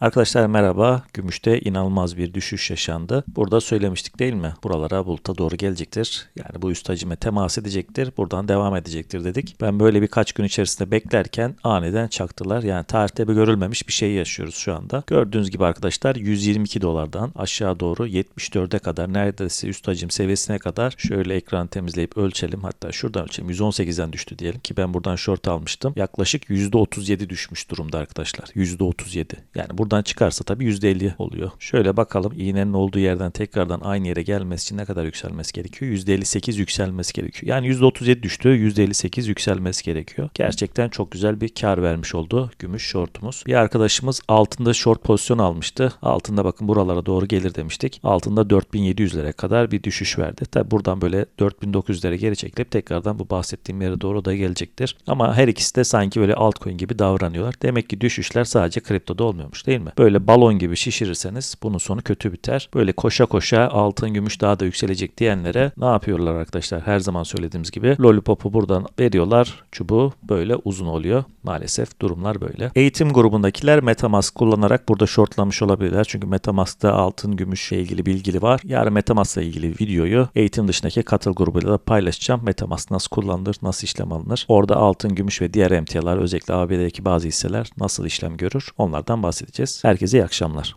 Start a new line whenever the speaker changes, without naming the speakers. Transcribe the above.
Arkadaşlar merhaba. Gümüşte inanılmaz bir düşüş yaşandı. Burada söylemiştik değil mi? Buralara buluta doğru gelecektir. Yani bu üst hacime temas edecektir. Buradan devam edecektir dedik. Ben böyle birkaç gün içerisinde beklerken aniden çaktılar. Yani tarihte bir görülmemiş bir şey yaşıyoruz şu anda. Gördüğünüz gibi arkadaşlar 122 dolardan aşağı doğru 74'e kadar neredeyse üst hacim seviyesine kadar şöyle ekranı temizleyip ölçelim. Hatta şuradan ölçelim. 118'den düştü diyelim ki ben buradan short almıştım. Yaklaşık %37 düşmüş durumda arkadaşlar. %37. Yani buradan çıkarsa tabii %50 oluyor. Şöyle bakalım iğnenin olduğu yerden tekrardan aynı yere gelmesi için ne kadar yükselmesi gerekiyor? %58 yükselmesi gerekiyor. Yani %37 düştü, %58 yükselmesi gerekiyor. Gerçekten çok güzel bir kar vermiş oldu gümüş shortumuz. Bir arkadaşımız altında short pozisyon almıştı. Altında bakın buralara doğru gelir demiştik. Altında 4700'lere kadar bir düşüş verdi. Tabi buradan böyle 4900'lere geri çekilip tekrardan bu bahsettiğim yere doğru da gelecektir. Ama her ikisi de sanki böyle altcoin gibi davranıyorlar. Demek ki düşüşler sadece kriptoda olmuyormuş değil mi? Böyle balon gibi şişirirseniz bunun sonu kötü biter. Böyle koşa koşa altın gümüş daha da yükselecek diyenlere ne yapıyorlar arkadaşlar? Her zaman söylediğimiz gibi lollipop'u buradan veriyorlar. Çubuğu böyle uzun oluyor. Maalesef durumlar böyle. Eğitim grubundakiler Metamask kullanarak burada shortlamış olabilirler. Çünkü Metamask'ta altın gümüşle ilgili bilgili var. Yarın Metamask'la ilgili videoyu eğitim dışındaki katıl grubuyla da paylaşacağım. Metamask nasıl kullanılır, nasıl işlem alınır? Orada altın, gümüş ve diğer emtialar özellikle ABD'deki bazı hisseler nasıl işlem görür? Onlardan bahsedeceğiz. Herkese iyi akşamlar.